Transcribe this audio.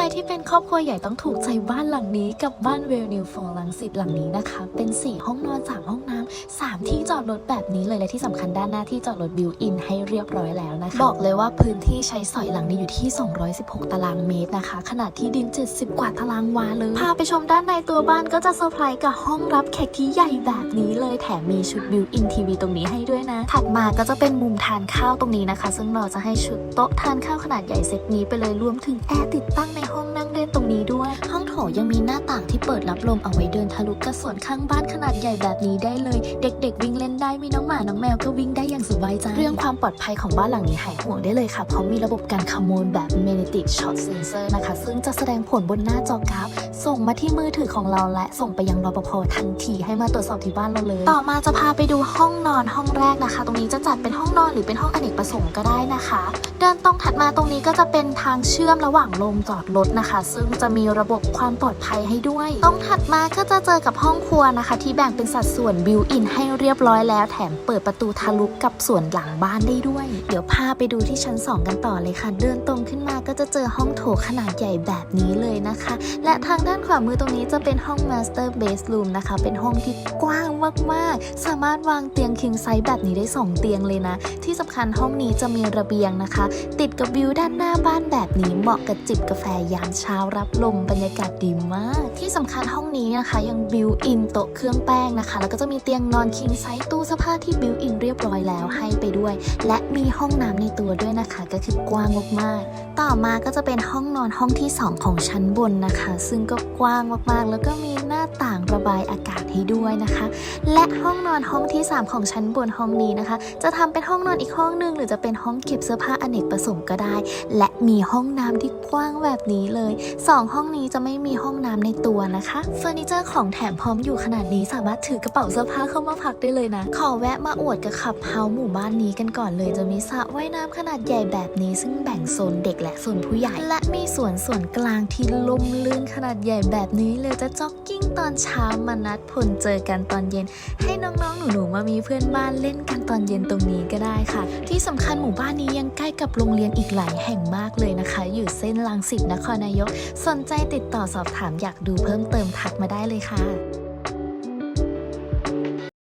รที่เป็นครอบครัวใหญ่ต้องถูกใจบ้านหลังนี้กับบ้านเวลนิวฟอร์ลังสิตหลังนี้นะคะ เป็น 4 ห้องนอน3ห้องน้ำ3ที่จอดรถแบบนี้เลยและที่สำคัญด้านหน้าที่จอดรถบิวอินให้เรียบร้อยแล้วนะคะบอกเลยว่าพื้นที่ใช้สอยหลังนี้อยู่ที่ 216 ตารางเมตรนะคะ ขนาดที่ดิน 70 กว่าตารางวาเลยพาไปชมด้านในตัวบ้านก็จะเซอร์ไพรส์กับห้องรับแขกที่ใหญ่แบบนี้เลยแถมมีชุดบิวอินทีวีตรงนี้ให้ด้วยนะ ถัดมาก็จะเป็นมุมทานข้าวตรงนี้นะคะ ซึ่งเราจะให้ชุดโต๊ะทานข้าวขนาดใหญ่เซตนี้ไปเลยรวมถึงแอร์ติดตั้งในห้องนั่งเล่นตรงนี้ด้วย ห้องโถยังมีหน้าต่างที่เปิดรับลมเอาไว้เดินทะลุกระสวนข้างบ้านขนาดใหญ่แบบนี้ได้เลย เด็กๆ วิ่งเล่นได้มีน้องหมาน้องแมวก็วิ่งได้อย่างสบายใจเรื่องความปลอดภัยของบ้านหลังนี้หายห่วงได้เลยค่ะเพราะมีระบบการขโมยแบบ Magnetic Shot Sensor นะคะ ซึ่งจะแสดงผลบนหน้าจอกราฟ ส่งมาที่มือถือของเราและส่งไปยังรปภทันทีให้มาตรวจสอบที่บ้านเราเลย ต่อมาจะพาไปดูห้องนอนห้องแรกนะคะ ตรงนี้จะจัดเป็นห้องนอนหรือเป็นห้องอเนกประสงค์ก็ได้นะคะ เดินตรงถัดมาตรงนี้ก็จะเป็นทางเชื่อมระหว่างโรงจอดรถนะคะ ซึ่งจะมีระบบความปลอดภัยให้ด้วยตรงถัดมาก็จะเจอกับห้องครัวนะคะ ที่แบ่งเป็นสัดส่วนบิวอินให้เรียบร้อยแล้ว แถมเปิดประตูทะลุกับส่วนหลังบ้านได้ด้วย เดี๋ยวพาไปดูที่ชั้น 2 กันต่อเลยค่ะ เดินตรงขึ้นมาก็จะเจอห้องโถขนาดใหญ่แบบนี้เลยนะคะ และทางด้านขวามือตรงนี้จะเป็นห้อง Master Bedroom นะคะ เป็นห้องที่กว้างมากๆ สามารถวางเตียง king size แบบนี้ได้ 2 เตียงเลยนะ ที่สำคัญห้องนี้จะมีระเบียงนะคะ ติดกับวิวด้านหน้าบ้านแบบนี้เหมาะกับจิบกาแฟยามเช้ารับลมบรรยากาศดีมาก ที่สำคัญห้องนี้นะคะยังบิวอินโต๊ะเครื่องแป้งนะคะ แล้วก็จะมีเตียงนอน king size ตู้เสื้อผ้าที่บิวอินเรียบร้อยแล้วให้ไปด้วย และมีห้องน้ำในตัวด้วยนะคะ ก็คือกว้างมากๆต่อมาก็จะเป็นห้องนอนห้องที่ 2 ของชั้นบนนะคะ ซึ่งก็กว้างมากๆ แล้วก็มีหน้าต่างระบายอากาศให้ด้วยนะคะ และห้องนอนห้องที่ 3 ของชั้นบนห้องนี้นะคะ จะทำเป็นห้องนอนอีกห้องหนึง หรือจะเป็นห้องเก็บเสื้อผ้าอเนกประสงค์ก็ได้ และมีห้องน้ำที่กว้างแบบนี้เลย 2 ห้องนี้จะไม่มีห้องน้ำในตัวนะคะเฟอร์นิเจอร์ของแถมพร้อมอยู่ขนาดนี้สามารถถือกระเป๋าเสื้อผ้าเข้ามาพักได้เลยนะ ขอแวะมาอวดกับขับเฮาหมู่บ้านนี้กันก่อนเลยจะมีสระว่ายน้ำขนาดใหญ่แบบนี้ ซึ่งแบ่งโซนเด็กและโซนผู้ใหญ่ และมีสวนส่วนกลางที่ล่มลื่นขนาดใหญ่แบบนี้เลยจะจ๊อก กิ้งตอนเช้ามานัดผลเจอกันตอนเย็น ให้น้องๆ หนูๆ มามีเพื่อนบ้านเล่นกันตอนเย็นตรงนี้ก็ได้ค่ะ ที่สำคัญหมู่บ้านนี้ยังใกล้กับโรงเรียนอีกหลายแห่งมากเลยนะคะ อยู่เส้นลังสิตนครนายก สนใจติดต่อสอบถามอยากดูเพิ่มเติมทักมาได้เลยค่ะ